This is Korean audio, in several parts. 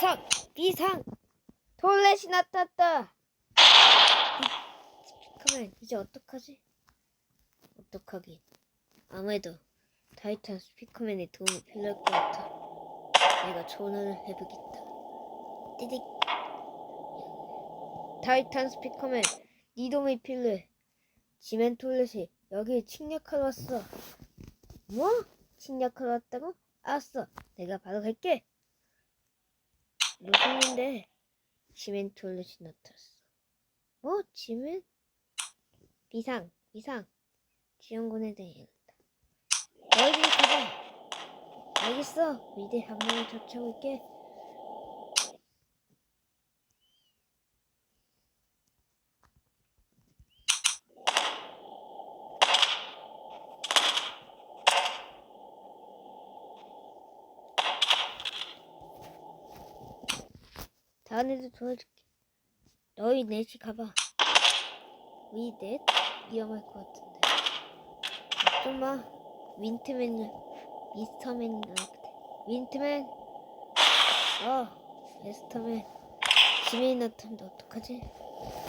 비상 비상. 톨렛이 나탔다. 스피커맨 이제 어떡하지? 어떡하긴. 아무래도 타이탄 스피커맨의 도움이 필요할 것 같아. 내가 전화를 해보겠다. 띠딕. 타이탄 스피커맨 네 도움이 필요해. 지멘 톨렛이 여기 침략하러 왔어. 뭐? 침략하러 왔다고? 알았어. 내가 바로 갈게 무슨 일인데 지멘 톨렛이 나타났어. 뭐? 지멘? 비상 비상. 지원군에 대해 너희들이 가자. 알겠어. 위대 한 명을 쫓아고 있게 다른 애들 도와줄게. 너희 넷이 가봐. 우리 넷? 위험할 것 같은데. 걱정 마. 윈트맨을, 미스터맨인 것 같아. 윈트맨! 어, 에스터맨. 지메이 나타난다. 어떡하지?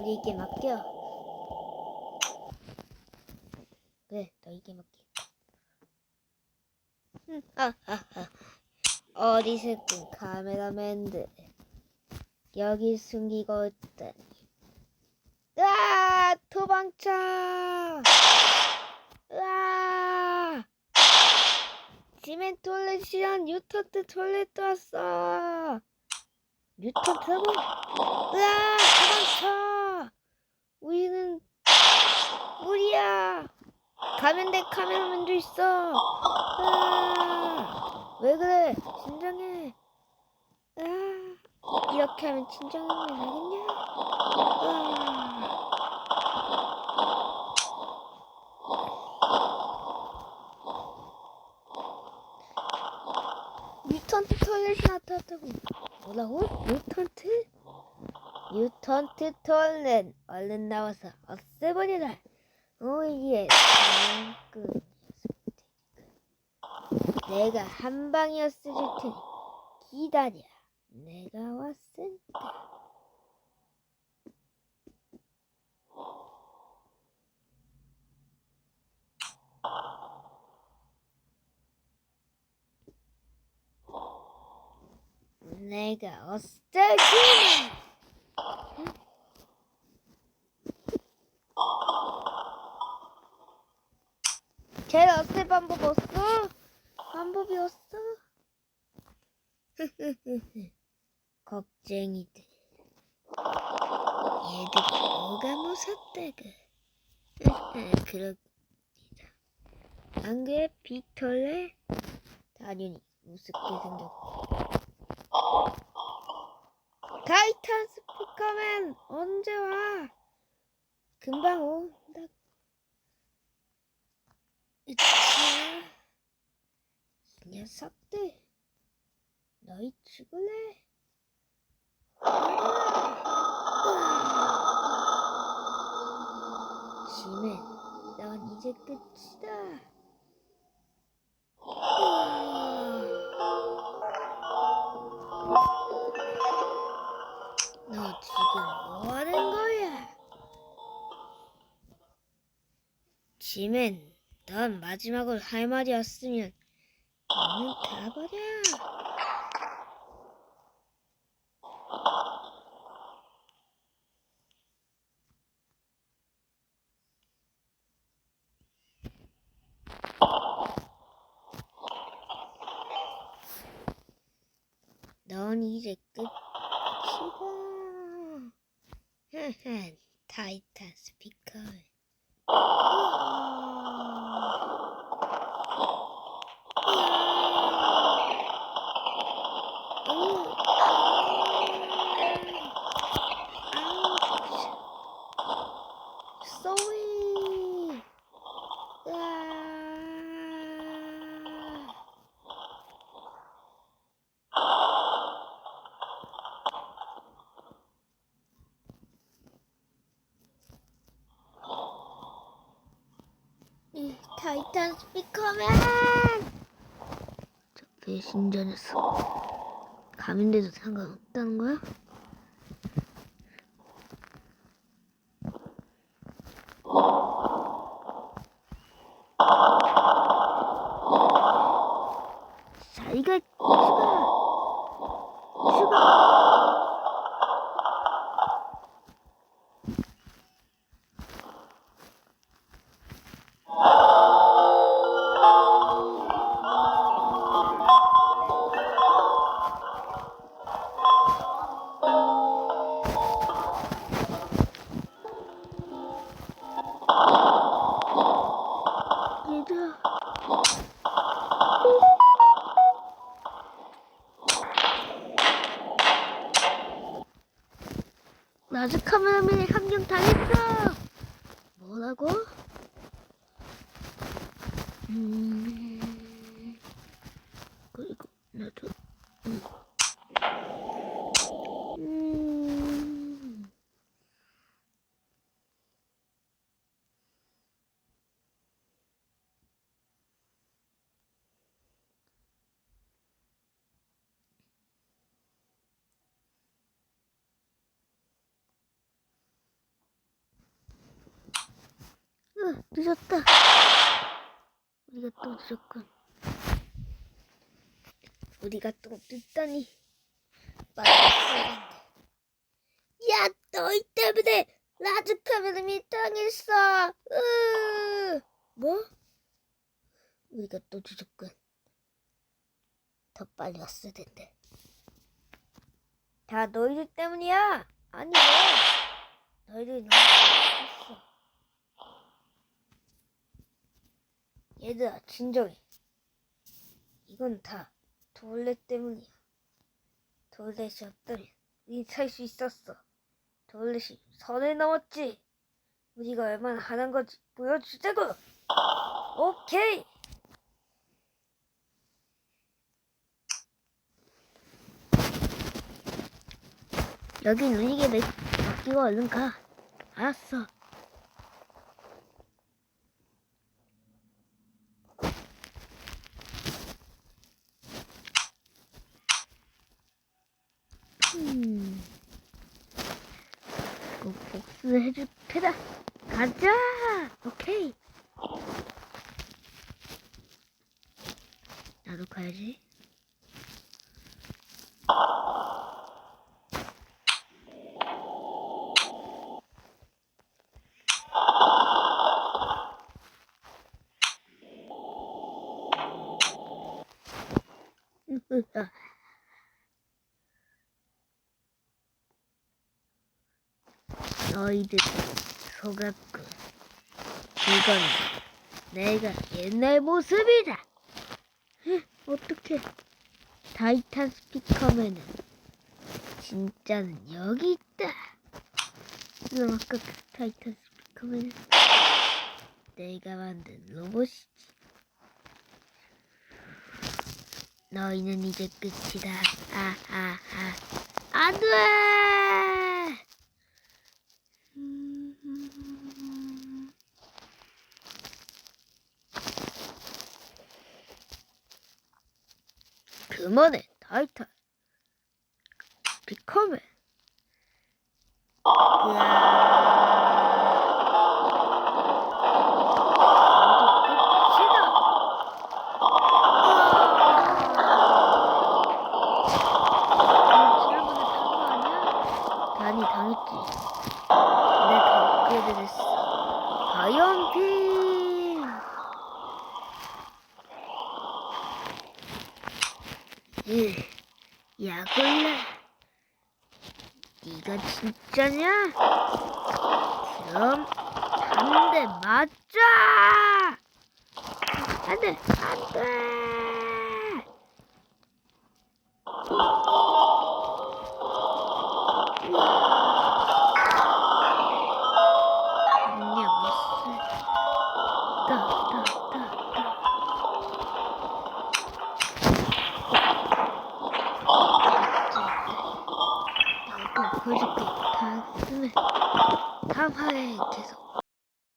우리에게 맡겨. 그래, 너에게 맡겨. 응, 하하하. 어리석은 카메라맨들. 여기 숨기고 있다니. 으아! 도망쳐! 으아! 지멘 톨렛이랑 뉴턴트 톨렛도 왔어! 뉴턴트라고? 으아! 도망쳐! 우리는 무리야! 가면대 카메라맨도 있어! 으아! 왜 그래? 진정해! 으아! 이렇게 하면 진정하면 되겠냐? 뮤턴트 톨렛이 나타났다고 뭐라고? 뮤턴트? 뮤턴트 톨렛 얼른 나와서 없애버리라 오예 그 내가 한 방이었을 테니 기다려 내가 왔으니까 내가 어스터지 쟤 어스 방법 없어? 방법이 없어? 겁쟁이들 얘들이 뭐가 무섭다고 그렇습니다 안 그래 빅털레? 당연히 우습게 생겼고 타이탄 스피커맨 언제 와? 금방 온다 이 녀석들 너희 죽을래? 지맨, 넌 이제 끝이다. 너 지금 뭐 하는 거야? 지맨, 넌 마지막으로 할 말이 없으면 너는 가버려. 넌 이제 끝이다. 타이탄 스피 타이탄 스피커맨! 저 배신자 녀석 감인데도 상관없다는 거야? 라즈 카메라맨이 함정 당했어. 뭐라고? 음. 그리고 나도. 음. 음. 으, 늦었다. 우리가 또 늦었군. 우리가 또 늦다니. 했는데. 야, 너희 때문에 라즈 카메라맨 당했어. 으, 뭐? 우리가 또 늦었군. 더 빨리 왔어야 된대. 다 너희들 때문이야. 아니 왜? 너희들이 너무 잘했어. 얘들아 진정해. 이건 다 돌레 때문이야. 돌렛이 없다면 우린 살 수 있었어. 돌렛이 선을 넘었지? 우리가 얼마나 하는 건지 보여주자고! 오케이! 여긴 우리에게 맡- 맡기고 얼른 가. 알았어 음. 꼭 복수해줄 테다. 가자. 오케이. 나도 가야지. 으 흐아. 너희들 속았군. 이건 내가 옛날 모습이다. 에, 어떡해. 타이탄 스피커맨은 진짜는 여기 있다. 그럼 아까 그 타이탄 스피커맨은 내가 만든 로봇이지. 너희는 이제 끝이다. 아, 아, 아. 안 돼! 음. 그만해 타이탄 비커맨 단이 당했지. 내가 업그레이드 됐어. 바이언핀! 예, 야골라. 네가 진짜냐? 그럼 한 대 맞자! 안 돼! 안 돼!